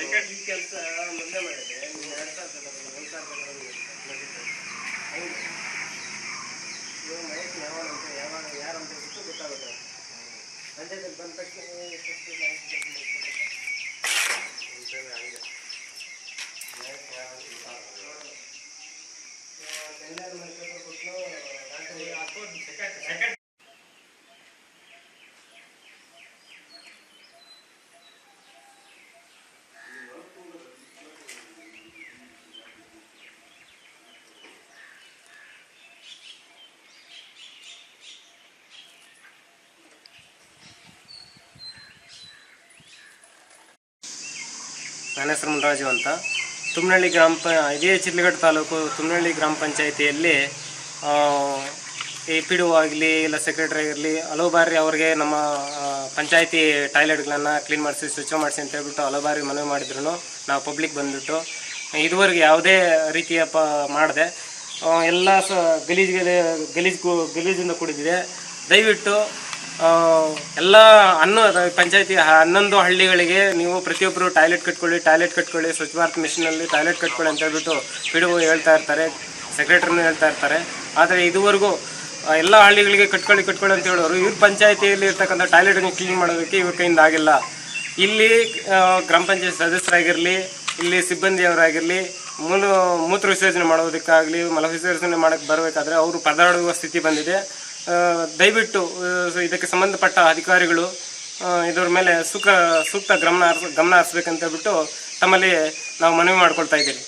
ಈ ಕೆಲಸ ಮೊದಲೇ ಮಾಡಿದೆ ನೀವು ಎರಡು ಸಾವಿರ ತಗೊಂಡು ಒಂದು ಸಾವಿರ ತಗೊಂಡು ಹೌದು ಇವಾಗ ಮಹೇಶ್ ಯಾವಾಗ ಅಂತ ಯಾವಾಗ ಯಾರು ಅಂತ ಹೇಳ್ಬಿಟ್ಟು ಗೊತ್ತಾಗುತ್ತೆ ಪಂಚಾಯತ್ಗೆ ಬಂದ ತಕ್ಷಣ ಎಷ್ಟು ಮಾಹಿತಿ ತಗೊಂಡು ಅಂತೇಳಿ ಹಂಗೆ ಮಹೇಶ್ ಯಾರು ಅಂತ ಗೊತ್ತಾಗಲ್ಲ. ಇವಾಗ ಟೆಂಡರ್ ಮಾಡ್ಕೊಂಡು ಕೊಟ್ಟು ರಾತ್ರಿ ಹತ್ತು ಸೆಕೆಂಡ್ ಸೆಕೆಂಡ್ ನನ್ನ ಹೆಸರು ಮುನರಾಜು ಅಂತ. ತುಮ್ನಹಳ್ಳಿ ಗ್ರಾಮ ಪ, ಇದೇ ಚಿರ್ಲಿಗಡ್ ತಾಲೂಕು ತುಮ್ನಹಳ್ಳಿ ಗ್ರಾಮ ಪಂಚಾಯಿತಿಯಲ್ಲಿ ಎ ಪಿ ಡಿ ಆಗಲಿ, ಇಲ್ಲ ಸೆಕ್ರೆಟರಿ ಆಗಿರಲಿ ಹಲವು ಬಾರಿ ಅವ್ರಿಗೆ ನಮ್ಮ ಪಂಚಾಯಿತಿ ಟಾಯ್ಲೆಟ್ಗಳನ್ನು ಕ್ಲೀನ್ ಮಾಡಿಸಿ, ಸ್ವಚ್ಛ ಮಾಡಿಸಿ ಅಂತ ಹೇಳ್ಬಿಟ್ಟು ಹಲವು ಬಾರಿ ಮನವಿ ಮಾಡಿದ್ರು ನಾವು ಪಬ್ಲಿಕ್ ಬಂದುಬಿಟ್ಟು ಇದುವರೆಗೆ ಯಾವುದೇ ರೀತಿಯ ಪ, ಮಾಡಿದೆ. ಎಲ್ಲ ಸ ಗಲೀಜು ಗಲೀಜು ಗಲೀಜಿಂದ ಕೂಡಿದಿದೆ. ದಯವಿಟ್ಟು ಎಲ್ಲ ಹನ್ನೊ ಪಂಚಾಯತಿ ಹನ್ನೊಂದು ಹಳ್ಳಿಗಳಿಗೆ ನೀವು ಪ್ರತಿಯೊಬ್ಬರು toilet ಕಟ್ಕೊಳ್ಳಿ toilet ಕಟ್ಕೊಳ್ಳಿ, Swachh Bharat ಮಿಷನಲ್ಲಿ toilet ಕಟ್ಕೊಳ್ಳಿ ಅಂತ ಹೇಳ್ಬಿಟ್ಟು ಪಿ ಹೇಳ್ತಾ ಇರ್ತಾರೆ, ಸೆಕ್ರೆಟರಿನೂ ಹೇಳ್ತಾ ಇರ್ತಾರೆ. ಆದರೆ ಇದುವರೆಗೂ ಎಲ್ಲ ಹಳ್ಳಿಗಳಿಗೆ ಕಟ್ಕೊಳ್ಳಿ ಕಟ್ಕೊಳ್ಳಿ ಅಂತ ಹೇಳೋರು, ಇವ್ರ ಪಂಚಾಯತಿಯಲ್ಲಿ ಇರ್ತಕ್ಕಂಥ ಟಾಯ್ಲೆಟನ್ನು ಕ್ಲೀನ್ ಮಾಡೋದಕ್ಕೆ ಇವ್ರ ಕೈಯಿಂದ ಆಗಿಲ್ಲ. ಇಲ್ಲಿ ಗ್ರಾಮ ಪಂಚಾಯತ್ ಸದಸ್ಯರಾಗಿರಲಿ, ಇಲ್ಲಿ ಸಿಬ್ಬಂದಿಯವರಾಗಿರಲಿ, ಮೂಲ, ಮೂತ್ರ ವಿಸರ್ಜನೆ ಮಾಡೋದಕ್ಕಾಗಲಿ, ಮಲ ವಿಸರ್ಜನೆ ಮಾಡೋಕ್ಕೆ ಬರಬೇಕಾದ್ರೆ ಅವರು ಪರದಾಡುವ ಸ್ಥಿತಿ ಬಂದಿದೆ. ದಯವಿಟ್ಟು ಇದಕ್ಕೆ ಸಂಬಂಧಪಟ್ಟ ಅಧಿಕಾರಿಗಳು ಇದರ ಮೇಲೆ ಸೂಕ್ತ ಸೂಕ್ತ ಗಮನ ಗಮನ ಹರಿಸ್ಬೇಕಂತ ಹೇಳ್ಬಿಟ್ಟು ತಮ್ಮಲ್ಲಿ ನಾವು ಮನವಿ ಮಾಡ್ಕೊಳ್ತಾ ಇದ್ದೀರಿ.